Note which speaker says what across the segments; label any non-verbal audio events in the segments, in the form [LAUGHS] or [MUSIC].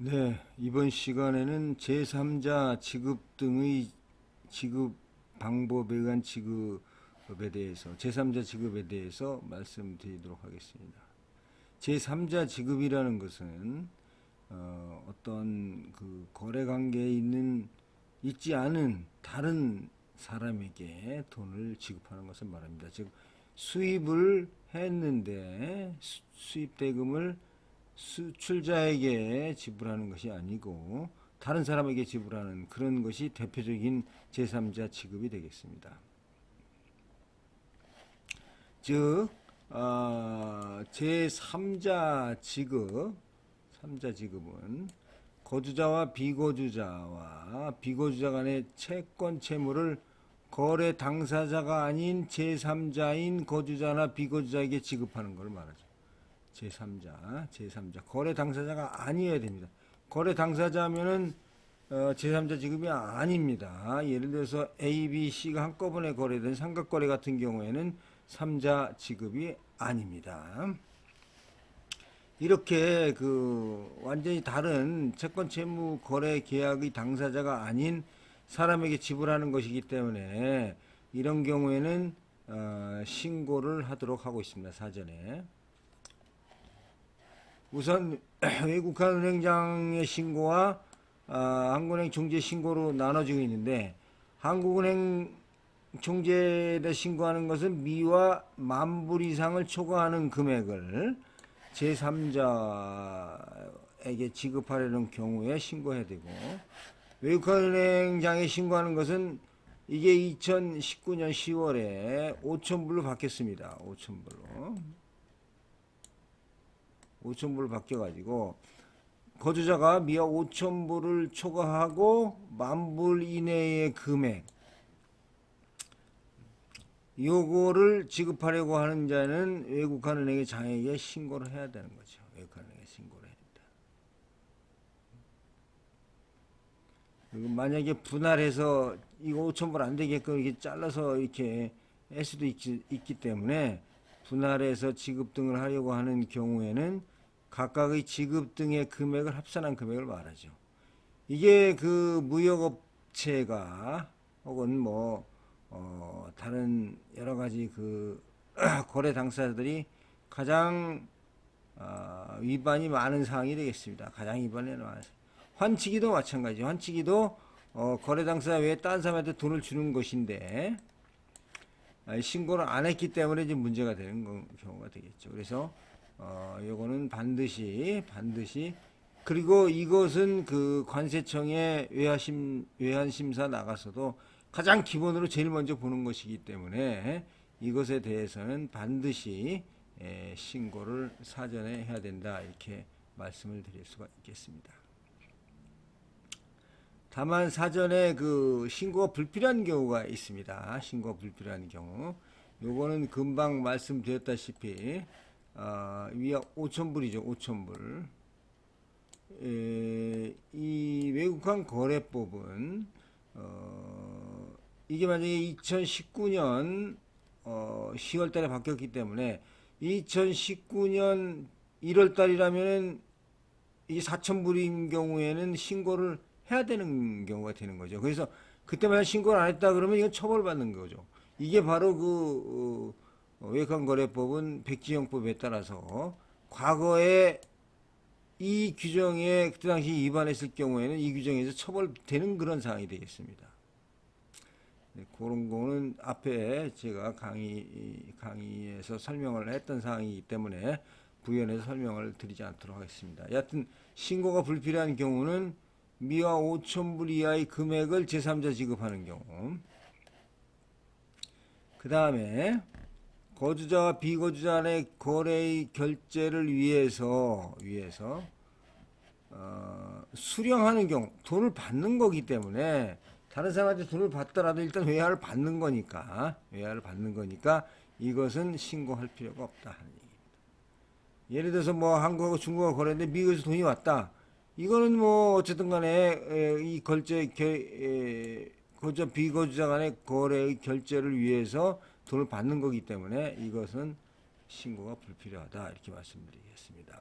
Speaker 1: 네, 이번 시간에는 제3자 지급 등의 지급 방법에 의한 지급에 대해서 제3자 지급에 대해서 말씀드리도록 하겠습니다. 제3자 지급이라는 것은 어, 어떤 그 거래 관계에 있는 있지 않은 다른 사람에게 돈을 지급하는 것을 말합니다. 즉 수입을 했는데 수- 수입 대금을 수출자에게 지불하는 것이 아니고 다른 사람에게 지불하는 그런 것이 대표적인 제3자 지급이 되겠습니다. 즉 어, 제3자 지급, 3자 지급은 거주자와 비거주자와 비거주자 간의 채권 채무를 거래 당사자가 아닌 제3자인 거주자나 비거주자에게 지급하는 걸 말하죠. 제3자, 제3자 거래 당사자가 아니어야 됩니다. 거래 당사자면은 어, 제3자 지급이 아닙니다. 예를 들어서 A, B, C가 한꺼번에 거래된 삼각거래 같은 경우에는 3자 지급이 아닙니다. 이렇게 그 완전히 다른 채권 채무 거래 계약의 당사자가 아닌 사람에게 지불하는 것이기 때문에 이런 경우에는 어, 신고를 하도록 하고 있습니다. 사전에. 우선 [CLEARS THROAT] 외국한 은행장의 신고와 아, 한국은행 총재 신고로 나눠지고 있는데 한국은행 총재에 신고하는 것은 미와 만불 이상을 초과하는 금액을 제3자에게 지급하려는 경우에 신고해야 되고 외국한은행장에 신고하는 것은 이게 2019년 10월에 5천불로 바뀌었습니다. 5천불로. 5천불로 바뀌어가지고 거주자가 미화 5천 불을 초과하고 만 불 이내의 금액 요거를 지급하려고 하는 자는 외국한 은행의 장에게 신고를 해야 되는 거죠. 외국한 은행에 신고를 해야 된다. 그리고 만약에 분할해서 이거 5천 불 안 되게끔 이렇게 잘라서 이렇게 할 수도 있기, 있기 때문에 분할해서 지급 등을 하려고 하는 경우에는 각각의 지급 등의 금액을 합산한 금액을 말하죠. 이게 그 무역업체가 혹은 뭐 어, 다른 여러 가지 그 [CLEARS THROAT] 거래 당사자들이 가장 어, 위반이 많은 사항이 되겠습니다. 가장 위반이 많은. 환치기도 마찬가지죠. 환치기도 어, 거래 당사자 외에 다른 사람한테 돈을 주는 것인데 아, 신고를 안 했기 때문에 이제 문제가 되는 거- 경우가 되겠죠. 그래서 어, 요거는 반드시 반드시 그리고 이것은 그 관세청에 외화심 외환 심사 나가서도 가장 기본으로 제일 먼저 보는 것이기 때문에 이것에 대해서는 반드시 에, 신고를 사전에 해야 된다 이렇게 말씀을 드릴 수가 있겠습니다. 다만 사전에 그 신고가 불필요한 경우가 있습니다. 신고가 불필요한 경우. 요거는 금방 말씀드렸다시피 아, 위약 5천불이죠. 5천불. 에, 이 외국환 거래법은 어, 이게 만약에 2019년 어, 10월 달에 바뀌었기 때문에 2019년 1월 달이라면은 이 4천불인 경우에는 신고를 해야 되는 경우가 되는 거죠. 그래서 그때만 신고를 안 했다 그러면 이건 처벌받는 거죠. 이게 바로 그 어, 외환거래법은 백지영법에 따라서 과거에 이 규정에 그때 당시 위반했을 경우에는 이 규정에서 처벌되는 그런 상황이 되겠습니다. 네, 그런 거는 앞에 제가 강의 강의에서 설명을 했던 사항이기 때문에 부연해서 설명을 드리지 않도록 하겠습니다. 여하튼 신고가 불필요한 경우는 미화 5천불 이하의 금액을 제3자 지급하는 경우 그 다음에 거주자와 비거주자 간의 거래의 결제를 위해서 위해서 어, 수령하는 경우 돈을 받는 거기 때문에 다른 사람한테 돈을 받더라도 일단 외화를 받는 거니까 외화를 받는 거니까 이것은 신고할 필요가 없다 하는 얘기입니다. 예를 들어서 뭐 한국하고 중국하고 거래했는데 미국에서 돈이 왔다. 이거는 뭐 어쨌든 간에 이 걸제 에, 거저 비거주자 간의 거래의 결제를 위해서 돈을 받는 거기 때문에 이것은 신고가 불필요하다 이렇게 말씀드리겠습니다.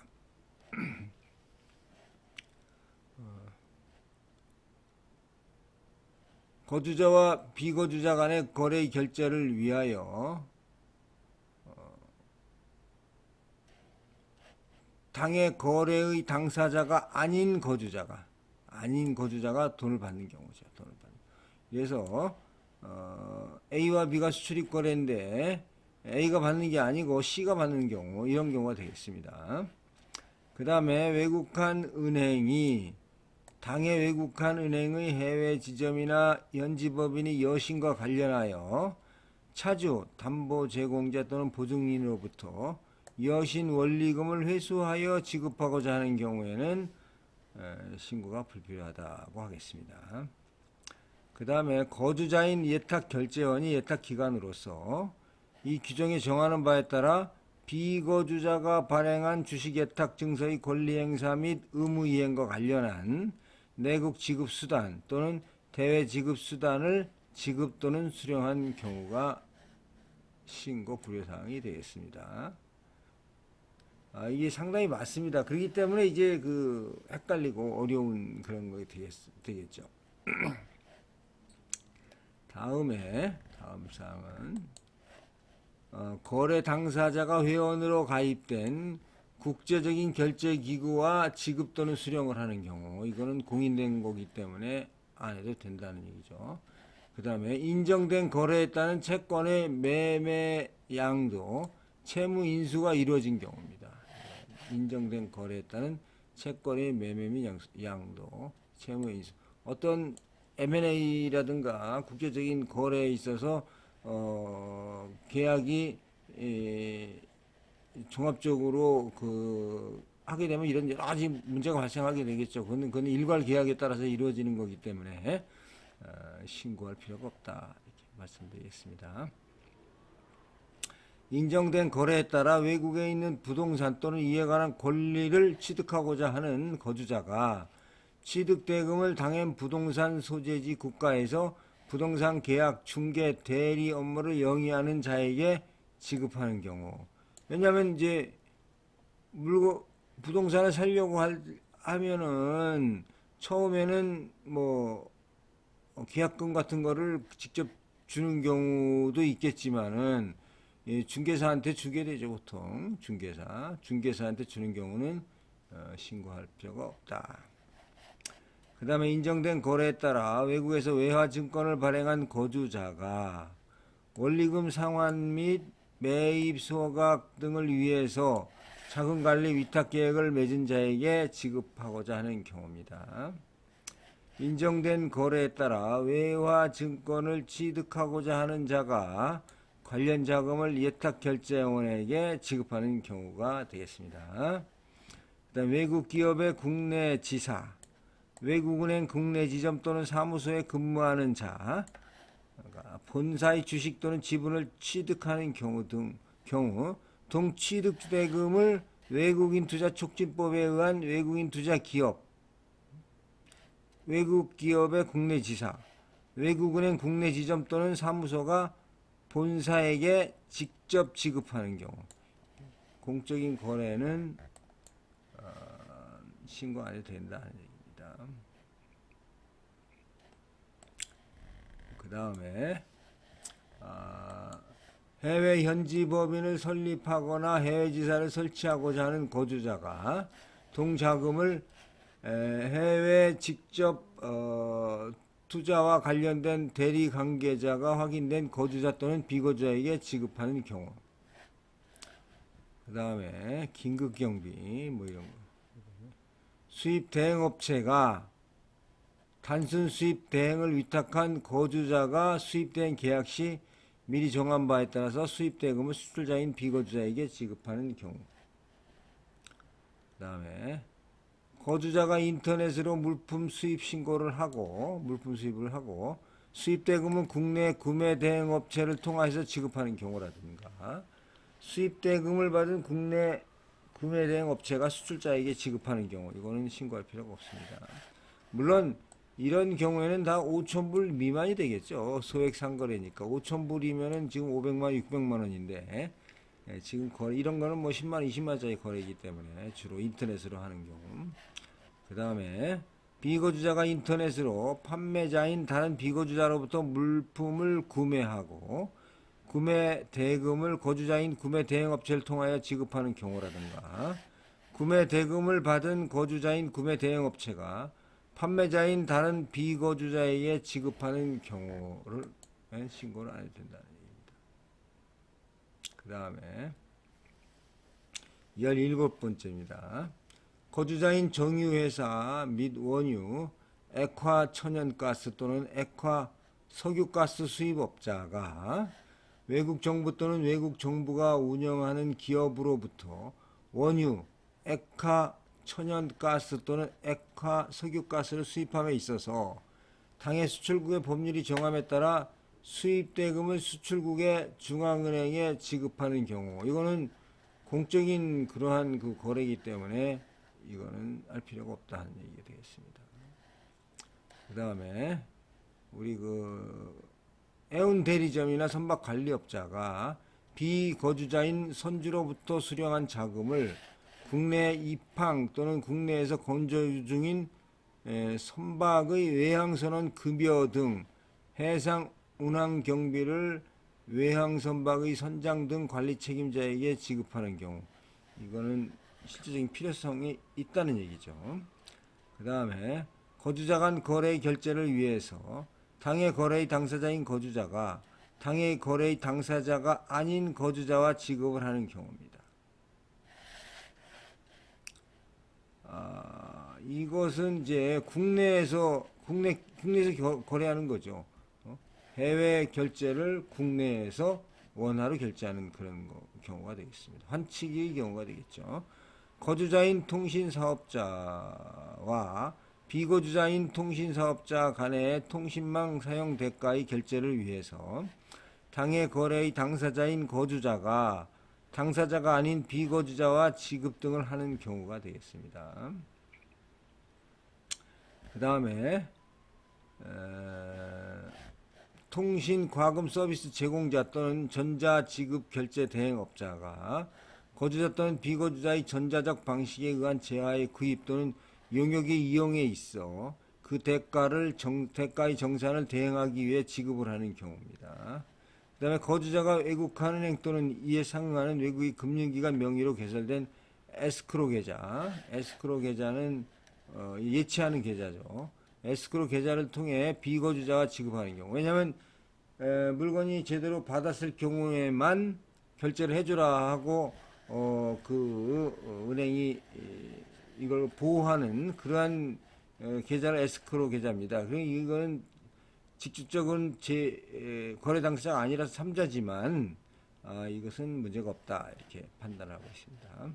Speaker 1: [CLEARS THROAT] 어, 거주자와 비거주자 간의 거래 결제를 위하여 당의 거래의 당사자가 아닌 거주자가 아닌 거주자가 돈을 받는 경우죠. 돈을 받는. 그래서 어, A와 B가 수출입 거래인데 A가 받는 게 아니고 C가 받는 경우 이런 경우가 되겠습니다. 그 다음에 외국한 은행이 당의 외국한 은행의 해외 지점이나 연지법인이 여신과 관련하여 차주, 담보 제공자 또는 보증인으로부터 여신 원리금을 회수하여 지급하고자 하는 경우에는 에, 신고가 불필요하다고 하겠습니다. 그 다음에 거주자인 예탁 결제원이 예탁 기관으로서 이 규정에 정하는 바에 따라 비거주자가 발행한 주식 예탁 증서의 권리 행사 및 의무 이행과 관련한 내국 지급 수단 또는 대외 지급 수단을 지급 또는 수령한 경우가 신고 불효 사항이 되겠습니다. 아, 이게 상당히 맞습니다. 그렇기 때문에 이제 그 헷갈리고 어려운 그런 거 되겠, 되겠죠. [CLEARS THROAT] 다음에 다음 사항은 어, 거래 당사자가 회원으로 가입된 국제적인 결제 기구와 지급 또는 수령을 하는 경우 이거는 공인된 거기 때문에 안 해도 된다는 얘기죠. 그 다음에 인정된 거래에 따른 채권의 매매 양도 채무 인수가 이루어진 경우입니다. 인정된 거래에 따른 채권의 매매 및 양- 양도 채무 인수 어떤 M&A라든가 국제적인 거래에 있어서 어, 계약이 에, 종합적으로 그 하게 되면 이런 여러 가지 문제가 발생하게 되겠죠. 그건, 그건 일괄 계약에 따라서 이루어지는 거기 때문에 어, 신고할 필요가 없다 이렇게 말씀드리겠습니다. 인정된 거래에 따라 외국에 있는 부동산 또는 이에 관한 권리를 취득하고자 하는 거주자가 취득 대금을 당연 부동산 소재지 국가에서 부동산 계약 중개 대리 업무를 영위하는 자에게 지급하는 경우. 왜냐하면 이제 물건 부동산을 살려고 할, 하면은 처음에는 뭐 어, 계약금 같은 거를 직접 주는 경우도 있겠지만은 예, 중개사한테 주게 되죠 보통 중개사 중개사한테 주는 경우는 어, 신고할 필요가 없다. 그 다음에 인정된 거래에 따라 외국에서 외화증권을 발행한 거주자가 원리금 상환 및 매입 소각 등을 위해서 자금관리 위탁 계획을 맺은 자에게 지급하고자 하는 경우입니다. 인정된 거래에 따라 외화증권을 취득하고자 하는 자가 관련 자금을 예탁 결제원에게 지급하는 경우가 되겠습니다. 그다음 외국 기업의 국내 지사, 외국은행 국내 지점 또는 사무소에 근무하는 자, 그러니까 본사의 주식 또는 지분을 취득하는 경우 등 경우 동취득 대금을 외국인 투자 촉진법에 의한 외국인 투자 기업, 외국 기업의 국내 지사, 외국은행 국내 지점 또는 사무소가 본사에게 직접 지급하는 경우 공적인 거래는 어, 신고 안 해도 된다는 얘기입니다. 그 다음에 아, 해외 현지 법인을 설립하거나 해외 지사를 설치하고자 하는 거주자가 동자금을 에, 해외 직접 어, 투자와 관련된 대리 관계자가 확인된 거주자 또는 비거주자에게 지급하는 경우. 그 다음에 긴급 경비 뭐 이런 거. 수입 대행 업체가 단순 수입 대행을 위탁한 거주자가 수입 대행 계약 시 미리 정한 바에 따라서 수입 대금을 수출자인 비거주자에게 지급하는 경우. 그 다음에 거주자가 인터넷으로 물품 수입 신고를 하고 물품 수입을 하고 수입 대금은 국내 구매 대행 업체를 통해서 지급하는 경우라든가 수입 대금을 받은 국내 구매 대행 업체가 수출자에게 지급하는 경우 이거는 신고할 필요가 없습니다. 물론 이런 경우에는 다 5천불 미만이 되겠죠. 소액 상거래니까 5천불이면은 지금 500만 600만 원인데 예, 지금 거래 이런 거는 뭐 10만 20만짜리 거래이기 때문에 주로 인터넷으로 하는 경우 그 다음에 비거주자가 인터넷으로 판매자인 다른 비거주자로부터 물품을 구매하고 구매 대금을 거주자인 구매 대행업체를 통하여 지급하는 경우라든가 구매 대금을 받은 거주자인 구매 대행업체가 판매자인 다른 비거주자에게 지급하는 경우를 신고를 안 해도 된다는 얘기입니다. 그 다음에 17번째입니다. 거주자인 정유회사 및 원유, 액화 천연가스 또는 액화 석유가스 수입업자가 외국 정부 또는 외국 정부가 운영하는 기업으로부터 원유, 액화 천연가스 또는 액화 석유가스를 수입함에 있어서 당해 수출국의 법률이 정함에 따라 수입 대금을 수출국의 중앙은행에 지급하는 경우 이거는 공적인 그러한 그 거래이기 때문에 이거는 알 필요가 없다 하는 얘기가 되겠습니다. 그 다음에 우리 그 애운 대리점이나 선박 관리업자가 비거주자인 선주로부터 수령한 자금을 국내 입항 또는 국내에서 건조 중인 에, 선박의 외항선원 급여 등 해상 운항 경비를 외항 선박의 선장 등 관리 책임자에게 지급하는 경우 이거는 실질적인 필요성이 있다는 얘기죠. 그 다음에 거주자 간 거래 결제를 위해서 당해 거래의 당사자인 거주자가 당해 거래의 당사자가 아닌 거주자와 지급을 하는 경우입니다. 아, 이것은 이제 국내에서 국내 국내에서 겨- 거래하는 거죠. 어? 해외 결제를 국내에서 원화로 결제하는 그런 거- 경우가 되겠습니다. 환치기의 경우가 되겠죠. 거주자인 통신사업자와 비거주자인 통신사업자 간의 통신망 사용 대가의 결제를 위해서 당해 거래의 당사자인 거주자가 당사자가 아닌 비거주자와 지급 등을 하는 경우가 되겠습니다. 그 다음에 통신 과금 서비스 제공자 또는 전자 지급 결제 대행업자가 거주자 또는 비거주자의 전자적 방식에 의한 재화의 구입 또는 용역의 이용에 있어 그 대가를 정, 대가의 정산을 대행하기 위해 지급을 하는 경우입니다. 그 다음에 거주자가 외국한 은행 또는 이에 상응하는 외국의 금융기관 명의로 개설된 에스크로 계좌, 에스크로 계좌는 어, 예치하는 계좌죠. 에스크로 계좌를 통해 비거주자가 지급하는 경우. 왜냐하면 에, 물건이 제대로 받았을 경우에만 결제를 해주라 하고 어, 그 어, 은행이 에, 이걸 보호하는 그러한 어, 계좌를 에스크로 계좌입니다. 그 이거는 직접적인 제 에, 거래 당사자가 아니라서 삼자지만 아, 이것은 문제가 없다 이렇게 판단하고 있습니다.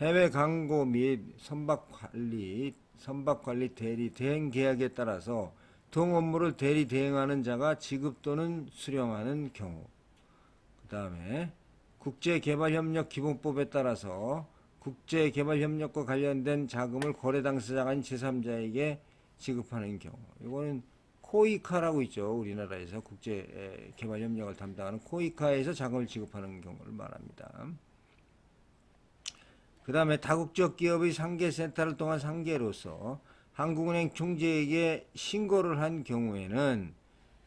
Speaker 1: 해외 광고 및 선박 관리, 선박 관리 대리 대행 계약에 따라서 동 업무를 대리 대행하는 자가 지급 또는 수령하는 경우. 그 다음에 국제개발협력 기본법에 따라서 국제개발협력과 관련된 자금을 거래 당사자가 아닌 제3자에게 지급하는 경우. 이거는 코이카라고 있죠. 우리나라에서 국제개발협력을 담당하는 코이카에서 자금을 지급하는 경우를 말합니다. 그 다음에 다국적 기업의 상계센터를 통한 상계로서 한국은행 총재에게 신고를 한 경우에는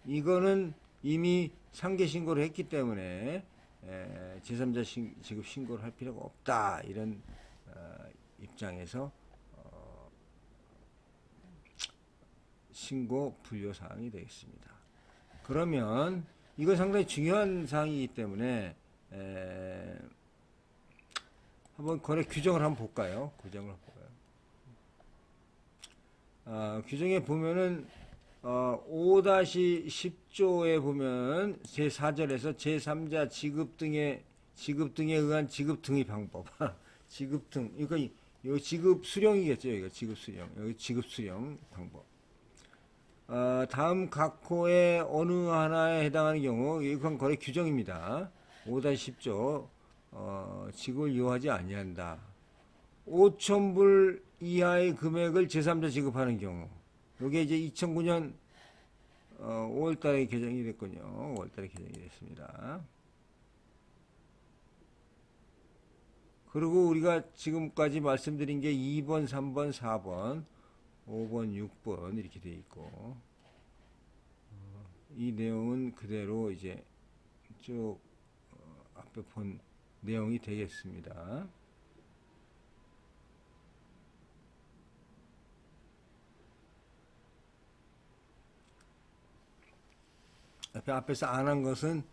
Speaker 1: 이거는 이미 상계 신고를 했기 때문에 에, 제3자 신, 지급 신고를 할 필요가 없다 이런 어, 입장에서 어, 신고 분류 사항이 되겠습니다. 그러면 이거 상당히 중요한 사항이기 때문에 에, 한번 거래 규정을 한번 볼까요? 규정을 볼까요? 아, 규정에 보면은 어, 5-10조에 보면 제4절에서 제3자 지급 등의 지급 등에 의한 지급 등의 방법. [LAUGHS] 지급 등. 이거 이 지급 수령이겠죠. 이거 지급 수령. 여기 지급 수령 방법. 어, 다음 각 호의 어느 하나에 해당하는 경우 이건 거래 규정입니다. 5-10조 어, 지급을 요하지 아니한다. 5천불 이하의 금액을 제3자 지급하는 경우. 이게 이제 2009년 어, 5월달에 개정이 됐군요. 5월달에 개정이 됐습니다. 그리고 우리가 지금까지 말씀드린 게 2번, 3번, 4번, 5번, 6번 이렇게 돼 있고 어, 이 내용은 그대로 이제 쭉 어, 앞에 본 내용이 되겠습니다. 앞에 앞에서 안 한 것은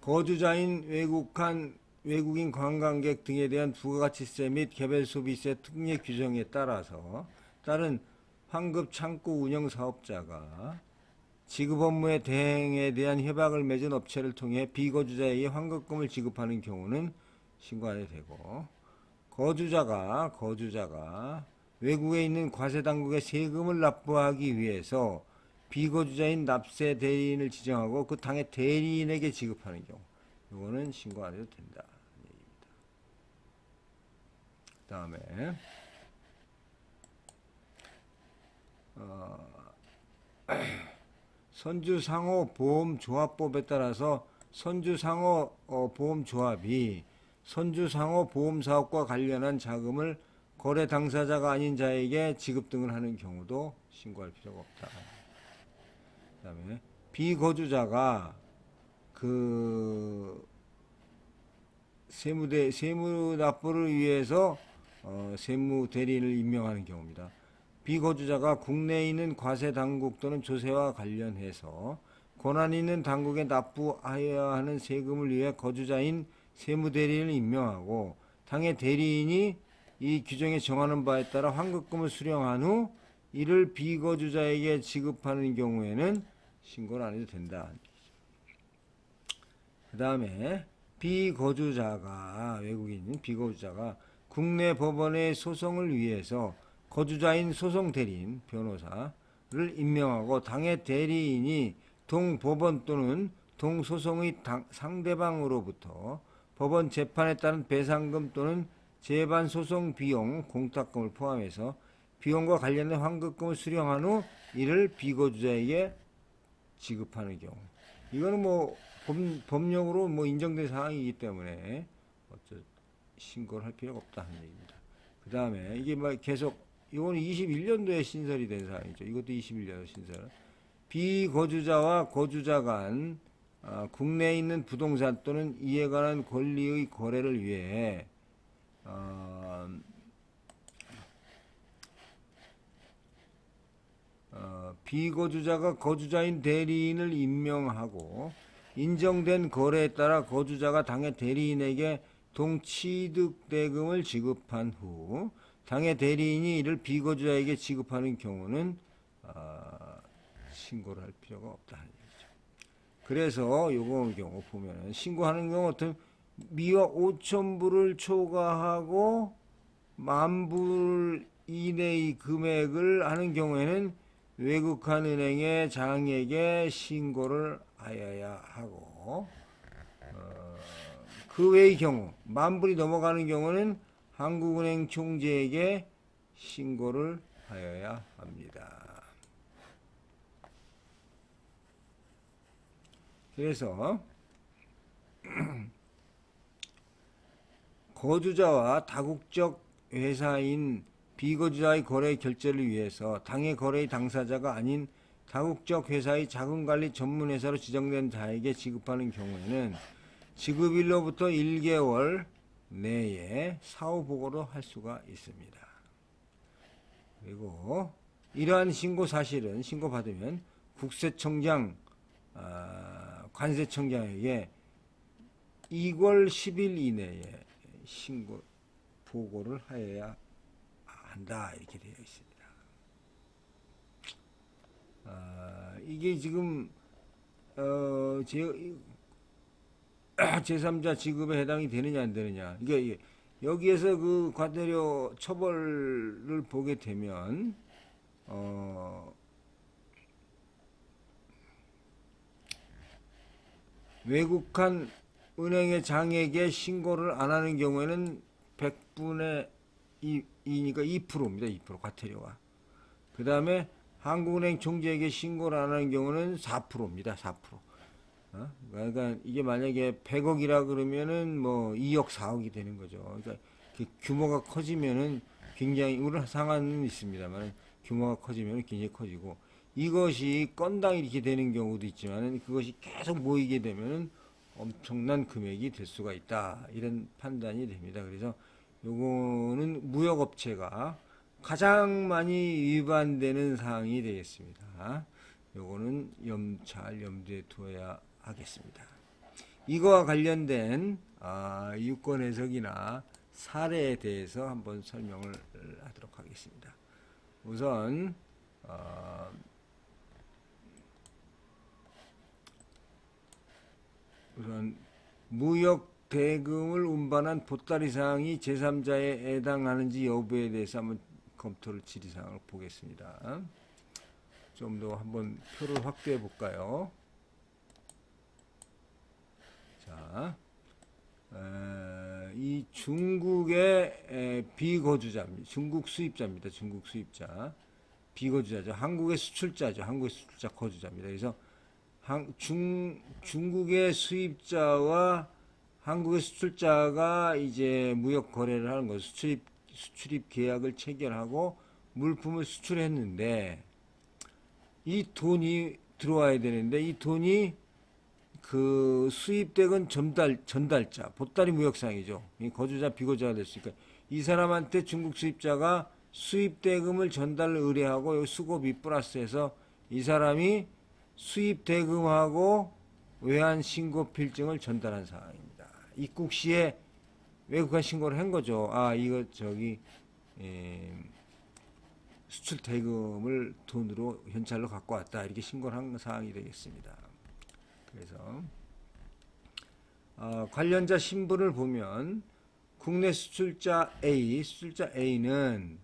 Speaker 1: 거주자인 외국한 외국인 관광객 등에 대한 부가가치세 및 개별 소비세 특례 규정에 따라서 따른 환급 창구 운영 사업자가 지급 업무의 대행에 대한 협약을 맺은 업체를 통해 비거주자에게 환급금을 지급하는 경우는 신고해야 되고 거주자가 거주자가 외국에 있는 과세 당국에 세금을 납부하기 위해서 비거주자인 납세 대리인을 지정하고 그 당의 대리인에게 지급하는 경우 이거는 신고 안 해도 된다 얘기입니다. 그다음에 어, [CLEARS THROAT] 선주상호 보험조합법에 따라서 선주상호 어, 보험조합이 선주상호 보험사업과 관련한 자금을 거래 당사자가 아닌 자에게 지급 등을 하는 경우도 신고할 필요가 없다. 그다음에 비거주자가 그 세무대 세무 납부를 위해서 어, 세무 대리인을 임명하는 경우입니다. 비거주자가 국내에 있는 과세 당국 또는 조세와 관련해서 권한 있는 당국에 납부하여야 하는 세금을 위해 거주자인 세무 대리인을 임명하고 당의 대리인이 이 규정에 정하는 바에 따라 환급금을 수령한 후 이를 비거주자에게 지급하는 경우에는 신고를 안 해도 된다. 그 다음에 비거주자가 외국인 비거주자가 국내 법원의 소송을 위해서 거주자인 소송 대리인 변호사를 임명하고 당의 대리인이 동법원 또는 동소송의 당- 상대방으로부터 법원 재판에 따른 배상금 또는 재반 소송 비용 공탁금을 포함해서 비용과 관련된 환급금을 수령한 후 이를 비거주자에게 지급하는 경우 이거는 뭐 법, 법령으로 뭐 인정된 사항이기 때문에 어쩌 신고를 할 필요가 없다 하는 얘기입니다. 그 다음에 이게 뭐 계속 이거는 21년도에 신설이 된 사항이죠. 이것도 21년 신설. 비거주자와 거주자 간 아, 국내에 있는 부동산 또는 이에 관한 권리의 거래를 위해 어, 어, 비거주자가 거주자인 대리인을 임명하고 인정된 거래에 따라 거주자가 당의 대리인에게 동취득 대금을 지급한 후 당의 대리인이 이를 비거주자에게 지급하는 경우는 아, 신고를 할 필요가 없다 얘기죠. 그래서 요거 경우 보면은 신고하는 경우 어떤 미화 5천 불을 초과하고 만불 이내의 금액을 하는 경우에는 외국한 은행의 장에게 신고를 하여야 하고 어, 그 외의 경우 만 불이 넘어가는 경우는 한국은행 총재에게 신고를 하여야 합니다. 그래서 [CLEARS THROAT] 거주자와 다국적 회사인 비거주자의 거래 결제를 위해서 당의 거래의 당사자가 아닌 다국적 회사의 자금관리 전문회사로 지정된 자에게 지급하는 경우에는 지급일로부터 1개월 내에 사후 보고를 할 수가 있습니다. 그리고 이러한 신고 사실은 신고받으면 국세청장, 아, 관세청장에게 2월 10일 이내에 신고 보고를 하여야 한다 이렇게 되어 있습니다. 아, 이게 지금 어, 제, [CLEARS THROAT] 제3자 지급에 해당이 되느냐 안 되느냐 이게 여기에서 그 과태료 처벌을 보게 되면 어, 외국한 은행의 장에게 신고를 안 하는 경우에는 100분의 2, 2니까 2%입니다. 2% 과태료가. 그 다음에 한국은행 총재에게 신고를 안 하는 경우는 4%입니다. 4%. 어? 그러니까 이게 만약에 100억이라 그러면은 뭐 2억, 4억이 되는 거죠. 그러니까 그 규모가 커지면은 굉장히 우려 상한은 있습니다만 규모가 커지면 굉장히 커지고 이것이 건당 이렇게 되는 경우도 있지만 그것이 계속 모이게 되면 엄청난 금액이 될 수가 있다 이런 판단이 됩니다. 그래서 요거는 무역업체가 가장 많이 위반되는 사항이 되겠습니다. 요거는 염 잘 염두에 두어야 하겠습니다. 이거와 관련된 아, 유권 해석이나 사례에 대해서 한번 설명을 하도록 하겠습니다. 우선 어, 우선 무역 대금을 운반한 보따리 사항이 제3자에 해당하는지 여부에 대해서 한번 검토를 질의 사항을 보겠습니다. 좀 더 한번 표를 확대해 볼까요? 자, 에, 이 중국의 에, 비거주자입니다. 중국 수입자입니다. 중국 수입자. 비거주자죠. 한국의 수출자죠. 한국의 수출자 거주자입니다. 그래서 한, 중, 중국의 수입자와 한국의 수출자가 이제 무역 거래를 하는 거죠. 수출입, 수출입 계약을 체결하고 물품을 수출했는데 이 돈이 들어와야 되는데 이 돈이 그 수입대금 전달 전달자 보따리 무역상이죠. 이 거주자 비거주자가 됐으니까 이 사람한테 중국 수입자가 수입 대금을 전달 의뢰하고 여기 수고비 플러스해서 이 사람이 수입 대금하고 외환 신고 필증을 전달한 상황입니다. 입국 시에 외국한 신고를 한 거죠. 아 이거 저기 에, 수출 대금을 돈으로 현찰로 갖고 왔다 이렇게 신고를 한 사항이 되겠습니다. 그래서 어, 관련자 신분을 보면 국내 수출자 A, 수출자 A는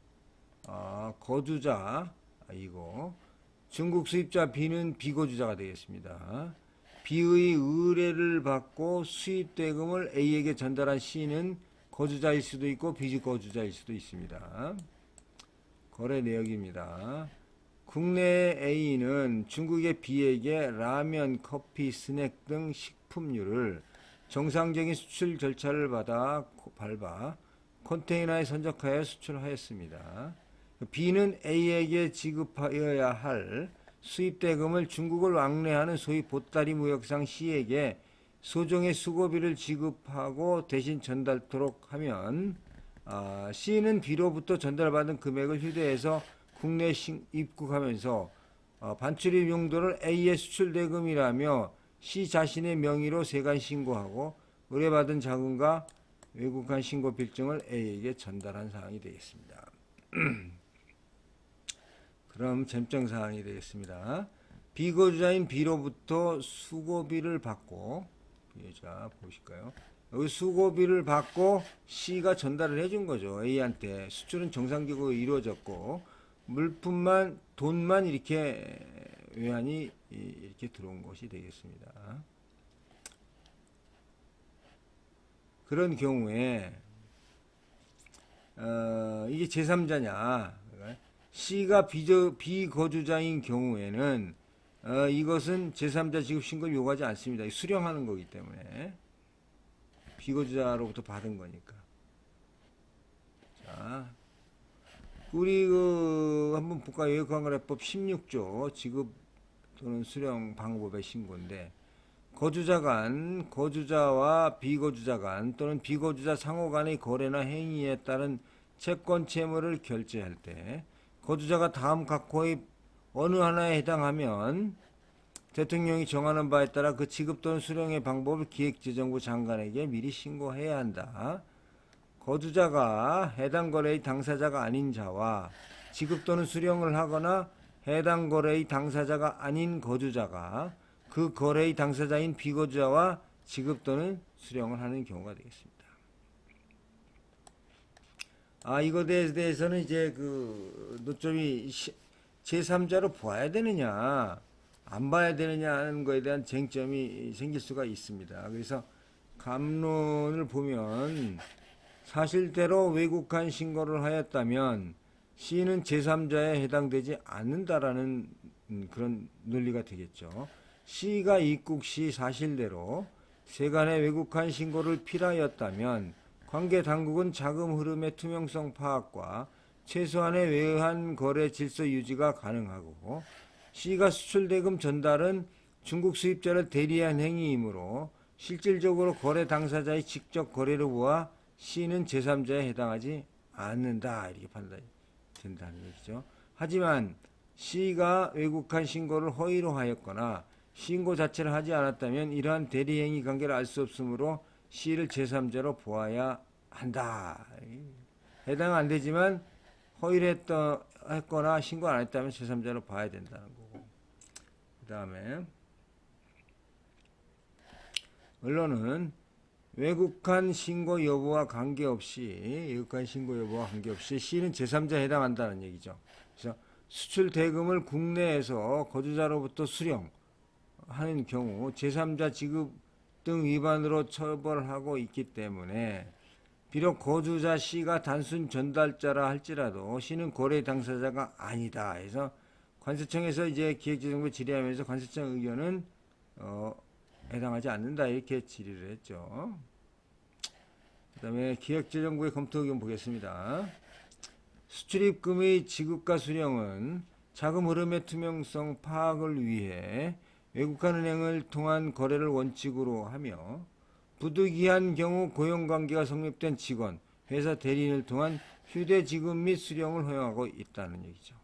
Speaker 1: 어, 거주자 이고 중국 수입자 B는 비거주자가 되겠습니다. B의 의뢰를 받고 수입 대금을 A에게 전달한 C는 거주자일 수도 있고 비거주자일 수도 있습니다. 거래 내역입니다. 국내 A는 중국의 B에게 라면, 커피, 스낵 등 식품류를 정상적인 수출 절차를 받아 밟아 컨테이너에 선적하여 수출하였습니다. B는 A에게 지급하여야 할 수입 대금을 중국을 왕래하는 소위 보따리 무역상 C에게 소정의 수고비를 지급하고 대신 전달토록 하면 아, C는 B로부터 전달받은 금액을 휴대해서 국내 신- 입국하면서 어, 반출입 용도를 A의 수출 대금이라며 C 자신의 명의로 세관 신고하고 의뢰받은 자금과 외국한 신고 필증을 A에게 전달한 사항이 되겠습니다. [CLEARS THROAT] 그럼 쟁점 사항이 되겠습니다. 비거주자인 B로부터 수고비를 받고 자 보실까요? 여기 수고비를 받고 C가 전달을 해준 거죠. A한테 수출은 정상적으로 이루어졌고 물품만 돈만 이렇게 외환이 이- 이렇게 들어온 것이 되겠습니다. 그런 경우에 어, 이게 제3자냐 C가 비저, 비거주자인 경우에는 어, 이것은 제3자 지급 신고를 요구하지 않습니다. 수령하는 거기 때문에 비거주자로부터 받은 거니까. 자, 우리 그 한번 볼까요? 외국환거래법 16조 지급 또는 수령 방법의 신고인데 거주자 간, 거주자와 비거주자 간 또는 비거주자 상호 간의 거래나 행위에 따른 채권 채무를 결제할 때 거주자가 다음 각호의 어느 하나에 해당하면 대통령이 정하는 바에 따라 그 지급 또는 수령의 방법을 기획재정부 장관에게 미리 신고해야 한다. 거주자가 해당 거래의 당사자가 아닌 자와 지급 또는 수령을 하거나 해당 거래의 당사자가 아닌 거주자가 그 거래의 당사자인 비거주자와 지급 또는 수령을 하는 경우가 되겠습니다. 아, 이거에 대해서는 이제 그 노점이 시- 제3자로 보아야 되느냐, 안 봐야 되느냐 하는 거에 대한 쟁점이 생길 수가 있습니다. 그래서 감론을 보면 사실대로 외국한 신고를 하였다면 C는 제3자에 해당되지 않는다라는 음, 그런 논리가 되겠죠. C가 입국 시 사실대로 세간의 외국한 신고를 필하였다면 관계 당국은 자금 흐름의 투명성 파악과 최소한의 외환 거래 질서 유지가 가능하고 C가 수출 대금 전달은 중국 수입자를 대리한 행위이므로 실질적으로 거래 당사자의 직접 거래를 보아 C는 제3자에 해당하지 않는다 이렇게 판단이 된다는 얘기죠. 하지만 C가 외국한 신고를 허위로 하였거나 신고 자체를 하지 않았다면 이러한 대리행위 관계를 알 수 없으므로 C를 제3자로 보아야 한다. 해당 안 되지만 허위를 했더, 했거나 신고 안 했다면 제3자로 봐야 된다는 거고. 그 다음에 언론은 외국한 신고 여부와 관계없이 외국한 신고 여부와 관계없이 C는 제3자에 해당한다는 얘기죠. 그래서 수출 대금을 국내에서 거주자로부터 수령하는 경우 제3자 지급 등 위반으로 처벌하고 있기 때문에 비록 거주자 C가 단순 전달자라 할지라도 C는 거래 당사자가 아니다. 해서 관세청에서 이제 기획재정부 질의하면서 관세청 의견은 어, 해당하지 않는다 이렇게 질의를 했죠. 그다음에 기획재정부의 검토 의견 보겠습니다. 수출입금의 지급과 수령은 자금 흐름의 투명성 파악을 위해 외국간 은행을 통한 거래를 원칙으로 하며 부득이한 경우 고용관계가 성립된 직원, 회사 대리인을 통한 휴대 지급 및 수령을 허용하고 있다는 얘기죠.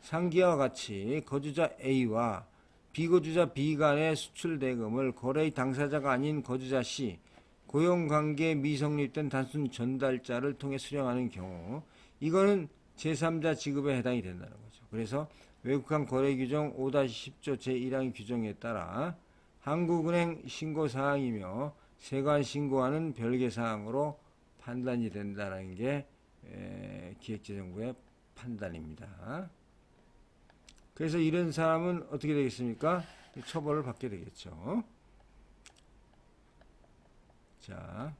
Speaker 1: 상기와 같이 거주자 A와 비거주자 B 간의 수출 대금을 거래의 당사자가 아닌 거주자 C, 고용관계 미성립된 단순 전달자를 통해 수령하는 경우 이거는 제3자 지급에 해당이 된다는 거죠. 그래서 외국한 거래 규정 5-10조 제1항 규정에 따라 한국은행 신고 사항이며 세관 신고와는 별개 사항으로 판단이 된다는 게 에, 기획재정부의 판단입니다. 그래서 이런 사람은 어떻게 되겠습니까? 처벌을 받게 되겠죠. 자,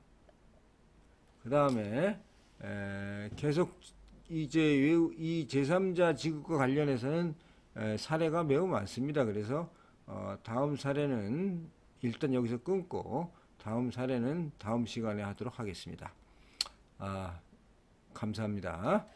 Speaker 1: 그 다음에 계속 이제 이 제3자 지급과 관련해서는 에, 사례가 매우 많습니다. 그래서 어, 다음 사례는 일단 여기서 끊고 다음 사례는 다음 시간에 하도록 하겠습니다. 아, 감사합니다.